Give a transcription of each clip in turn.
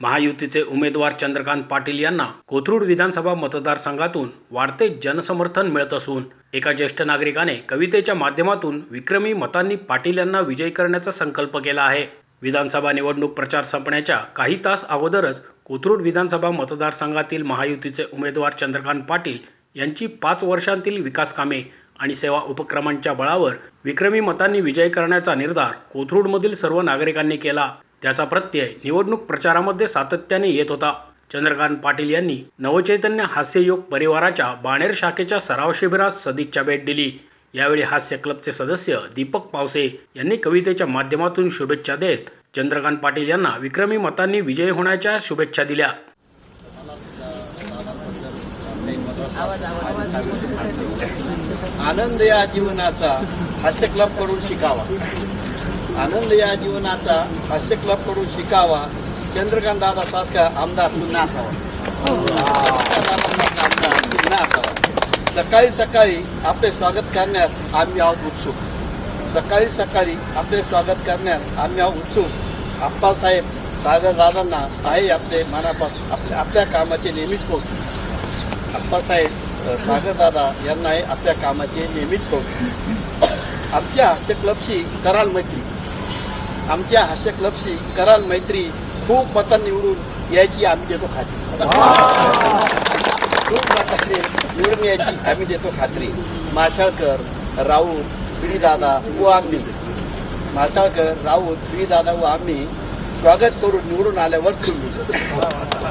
महायुतीचे उमेदवार चंद्रकांत पाटील यांना कोथरूड विधानसभा मतदारसंघातून वाढते जनसमर्थन मिळत असून एका ज्येष्ठ नागरिकाने कवितेच्या माध्यमातून विक्रमी मतांनी पाटील यांना विजयी करण्याचा संकल्प केला आहे. विधानसभा निवडणूक प्रचार संपण्याच्या काही तास अगोदरच कोथरूड विधानसभा मतदारसंघातील महायुतीचे उमेदवार चंद्रकांत पाटील यांची पाच वर्षांतील विकास कामे आणि सेवा उपक्रमांच्या बळावर विक्रमी मतांनी विजय करण्याचा निर्धार कोथरूडमधील सर्व नागरिकांनी केला. त्याचा प्रत्यय निवडणूक प्रचारामध्ये सातत्याने येत होता. चंद्रकांत पाटील यांनी नवचैतन्य हास्ययोग परिवाराच्या बाणेर शाखेच्या सराव शिबिरात सदिच्छा भेट दिली. यावेळी हास्य क्लबचे सदस्य दीपक पावसे यांनी कवितेच्या माध्यमातून शुभेच्छा देत चंद्रकांत पाटील यांना विक्रमी मतांनी विजयी होण्याच्या शुभेच्छा दिल्या. आनंद या जीवनाचा हास्य क्लबकडून शिकावा. आनंद या जीवनाचा हास्य क्लबकडून शिकावा. चंद्रकांत दादा सारखा आमदार पुन्हा असावा. पुन्हा असावा. सकाळी सकाळी आपले स्वागत करण्यास आम्ही आहोत उत्सुक. सकाळी सकाळी आपले स्वागत करण्यास आम्ही आहोत उत्सुक. आप्पासाहेब सागर दादांना आहे आपले मनापासून आपल्या आपल्या कामाचे नेहमीच कौतुक आप्पासाहेब अ, सागरदादा यांना आहे आपल्या कामाचे नेहमीच कौतुक आमच्या हास्य क्लबशी कराल मैत्री. आमच्या हास्य क्लबशी कराल मैत्री खूप मतं निवडून यायची आम्ही देतो खात्री. खूप मतांनी निवडून यायची आम्ही देतो खात्री. माशाळकर राऊत पिढीदादा व आम्ही. मासाळकर राऊत पिढीदादा व आम्ही स्वागत करून निवडून आल्यावर तुम्ही.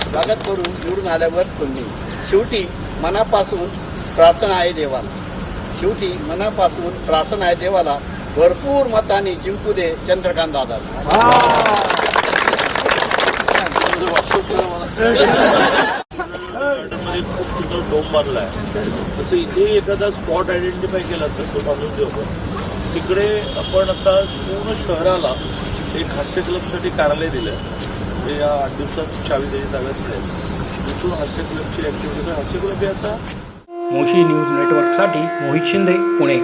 स्वागत करून निवडून आल्यावर तुम्ही. शेवटी मनापासून प्रार्थना आहे देवाला. शेवटी मनापासून प्रार्थना आहे देवाला. भरपूर मताने जिंकू दे चंद्रकांत दादा. खूप सुंदर डोम बांधला आहे तसं इथे एखादा स्पॉट आयडेंटिफाय केला तर तो बांधून देऊ तिकडे आपण आता पूर्ण शहराला एक हास्य क्लबसाठी कार्यालय दिलं ते या आठ दिवसात चावी त्याची ताब्यात मिळेल. तिथून हास्य क्लबची ॲक्टिव्हिटी हास्य क्लब हे आता मोशी न्यूज नेटवर्कसाठी मोहित शिंदे पुणे.